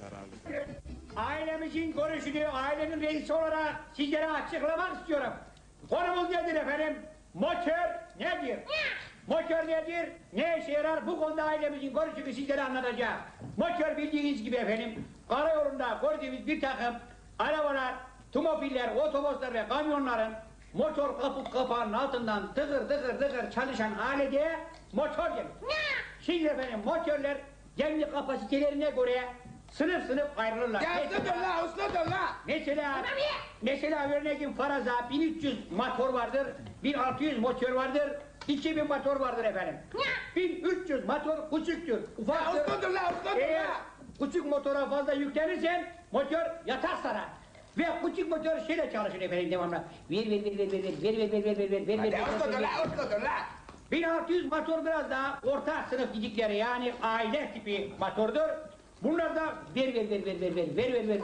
zararlı. Ailemizin görüşünü ailenin reisi olarak sizlere açıklamak istiyorum. Konumuz nedir efendim? Motor nedir? Motor nedir? Ne işe yarar? Bu konuda ailemizin görüşünü sizlere anlatacağım. Motor bildiğiniz gibi efendim, karayolunda gördüğümüz bir takım arabalar, tumobiller, otobüsler ve kamyonların motor kaput kapağının altından tıkır tıkır tıkır çalışan alete motor denir. Şimdi efendim motorlar kendi kapasitelerine göre sınıf sınıf ayrılırlar. Ya Mesela- usludur la usludur la. Mesela, mesela örneğin faraza 1300 motor vardır, 1600 motor vardır, 2000 motor vardır efendim. 1300 motor küçüktür, Ya ufaktır. usludur la usludur Eğer la. küçük motora fazla yüklenirsen motor yatar sana. Ve küçük motor şeyle çalışır efendim devamlı. Ver ver ver ver ver ver ver ver ver ver ver ver ver ver ver usludur ver la usludur la. 1600 motor biraz daha orta sınıf gidikleri yani aile tipi motordur. Bunlar da ver ver ver ver ver ver ver ver ver ver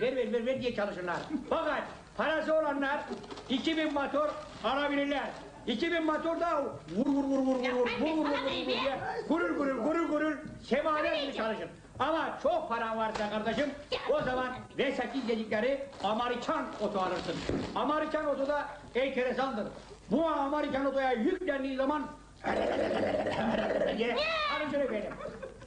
ver ver ver ver diye çalışırlar. Fakat parası olanlar 2000 motor alabilirler. 2000 motor da vur vur vur vur vur vur vur vur vur vur diye gurur gurur gurur gurur semaver gibi çalışır. Ama çok paran varsa kardeşim o zaman V8 dedikleri Amerikan oto alırsın. Amerikan oto da enteresandır. Bu Amerikan otoya yüklendiği zaman diye alınca efendim.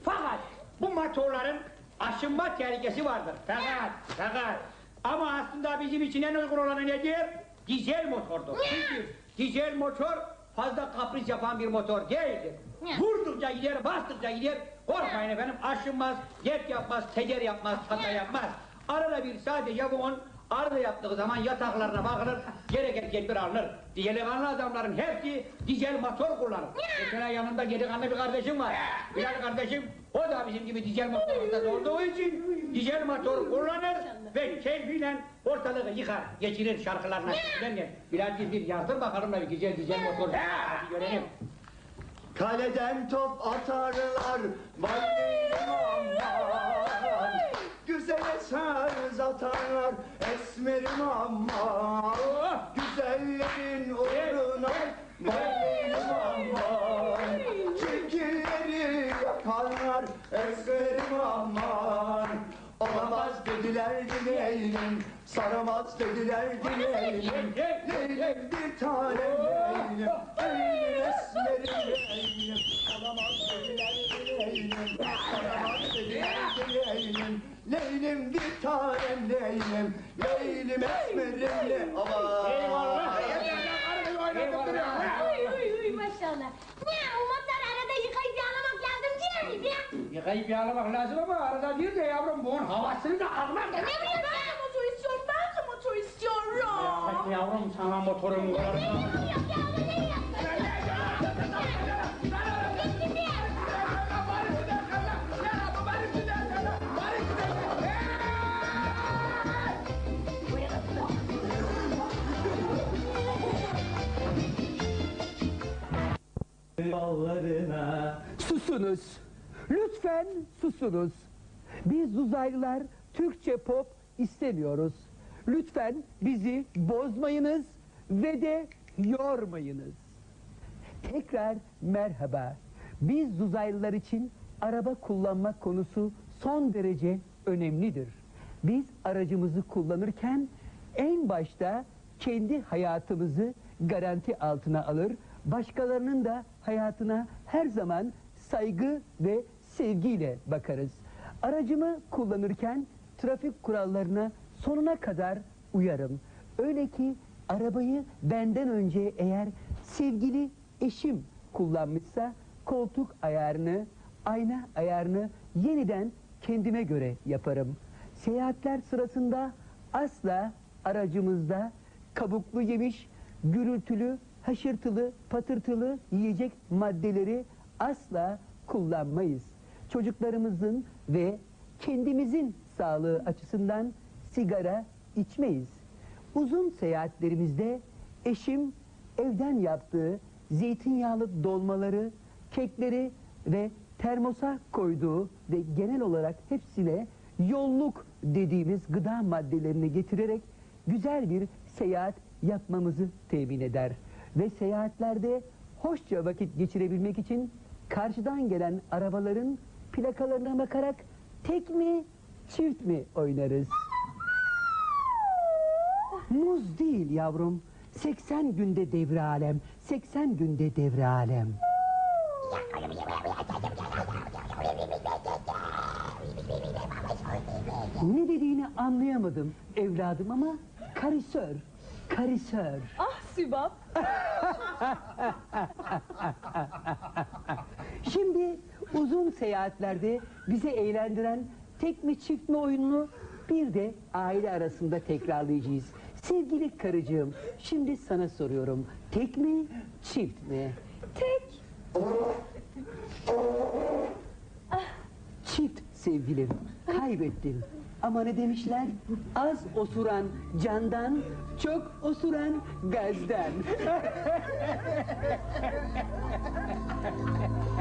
Fakat bu motorların aşınma tehlikesi vardır. Fakat, fakat ama aslında bizim için en uygun olanı nedir? Dizel motordur. Çünkü dizel motor fazla kapris yapan bir motor değildir. Vurdukça gider, bastıkça gider. Korkmayın efendim, aşınmaz, yer yapmaz, teker yapmaz, hata yapmaz. Arada bir sadece bunun arıza yaptığı zaman yataklarına bakılır, gereken tedbir alınır. Delikanlı adamların hepsi dizel motor kullanır. Mesela yanımda delikanlı bir kardeşim var. Bilal kardeşim, o da bizim gibi dizel motorunda olduğu için dizel motor kullanır ve keyfiyle ortalığı yıkar, geçirir şarkılarına. Bilal'cim bir yazdır bakalım da bir güzel dizel motor. Görelim. Kaleden top atarlar Valideyim aman atarlar Esmerim aman Güzellerin uğruna Valideyim aman. Çirkinleri yakarlar Esmerim aman. Olamaz dediler dileylim Saramaz dediler dileylim Leylim bir tanem leylim esmerim leylim Olamaz dediler dileylim Leylim bir tanem leylim Leylim esmerim leylim Aman. Uy uy uy maşallah. Ne motor arada yıkayıp yağlamak lazım değil mi ya? Yıkayıp yağlamak lazım ama arada bir de yavrum bunun havasını da almak Ne bileyim ben de motor istiyorum ben de motor istiyorum. Yavrum sana motorun Ne kullanma. yapıyor ya ne yapıyor? Yollarına Susunuz. Lütfen susunuz. Biz uzaylılar Türkçe pop istemiyoruz. Lütfen bizi bozmayınız ve de yormayınız. Tekrar merhaba. Biz uzaylılar için araba kullanmak konusu son derece önemlidir. Biz aracımızı kullanırken en başta kendi hayatımızı garanti altına alır, başkalarının da hayatına her zaman saygı ve sevgiyle bakarız. Aracımı kullanırken trafik kurallarına sonuna kadar uyarım. Öyle ki arabayı benden önce eğer sevgili eşim kullanmışsa koltuk ayarını, ayna ayarını yeniden kendime göre yaparım. Seyahatler sırasında asla aracımızda kabuklu yemiş, gürültülü, haşırtılı, patırtılı yiyecek maddeleri asla kullanmayız. Çocuklarımızın ve kendimizin sağlığı açısından sigara içmeyiz. Uzun seyahatlerimizde eşim evden yaptığı zeytinyağlı dolmaları, kekleri ve termosa koyduğu ve genel olarak hepsine yolluk dediğimiz gıda maddelerini getirerek güzel bir seyahat yapmamızı temin eder. Ve seyahatlerde hoşça vakit geçirebilmek için karşıdan gelen arabaların plakalarına bakarak tek mi, çift mi oynarız? Muz değil yavrum. 80 günde devre alem. 80 günde devre alem. Ne dediğini anlayamadım evladım ama karisör, karisör. Ah Sübap. Şimdi uzun seyahatlerde bizi eğlendiren tek mi çift mi oyununu bir de aile arasında tekrarlayacağız. Sevgili karıcığım, şimdi sana soruyorum. Tek mi, çift mi? Tek. Çift sevgilim, kaybettin. Ama ne demişler? Az osuran candan, çok osuran gazdan.